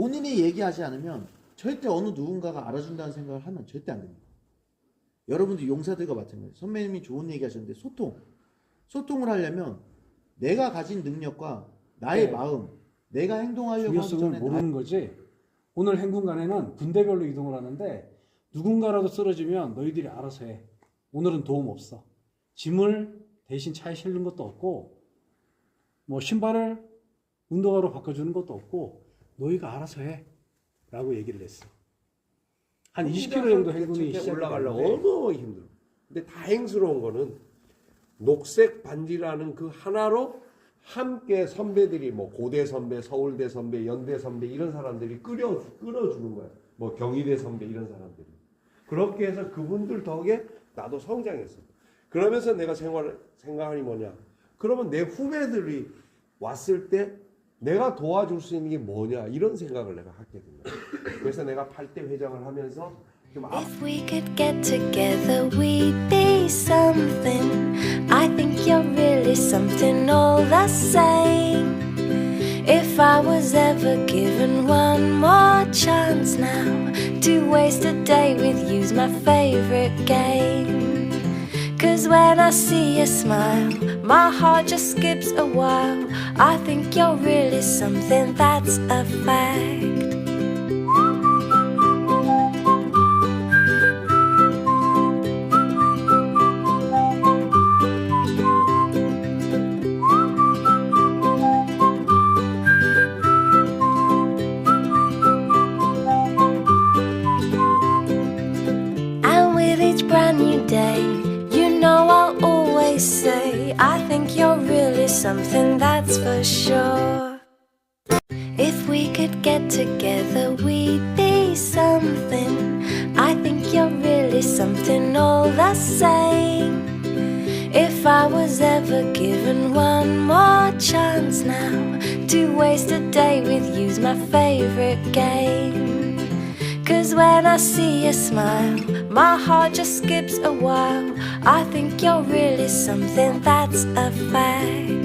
본인이 얘기하지 않으면 절대 어느 누군가가 알아준다는 생각을 하면 절대 안 됩니다. 여러분들 용사들과 마찬가지. 선배님이 좋은 얘기 하셨는데 소통. 소통을 하려면 내가 가진 능력과 나의 네. 마음, 내가 행동하려고 하기 중요성을 전에 나, 모르는 거지. 오늘 행군간에는 군대별로 이동을 하는데 누군가라도 쓰러지면 너희들이 알아서 해. 오늘은 도움 없어. 짐을 대신 차에 실는 것도 없고 뭐 신발을 운동화로 바꿔주는 것도 없고 너희가 알아서 해. 라고 얘기를 했어. 한 20km 정도 행군이 올라가려고 너무 힘들어. 근데 다행스러운 거는 녹색 반지라는 그 하나로 함께 선배들이 뭐 고대 선배, 서울대 선배, 연대 선배 이런 사람들이 끌어 끌어주는 거야. 뭐 경희대 선배 이런 사람들이. 그렇게 해서 그분들 덕에 나도 성장했어. 그러면서 내가 생활 생각하니 뭐냐? 그러면 내 후배들이 왔을 때 내가 도와줄 수 있는 게 뭐냐 이런 생각을 내가 하게 된 거야. 그래서 내가 8대 회장을 하면서 좀 앞, If we could get together, we'd be something. I think you're really something all the same. If I was ever given one more chance now to waste a day with you's my favorite game. Cause when I see you smile, my heart just skips a while. I think you're really something that's a fact. Sure. If we could get together, we'd be something. I think you're really something all the same. If I was ever given one more chance now to waste a day with you's my favorite game. Cause when I see you smile, my heart just skips a while. I think you're really something that's a fact.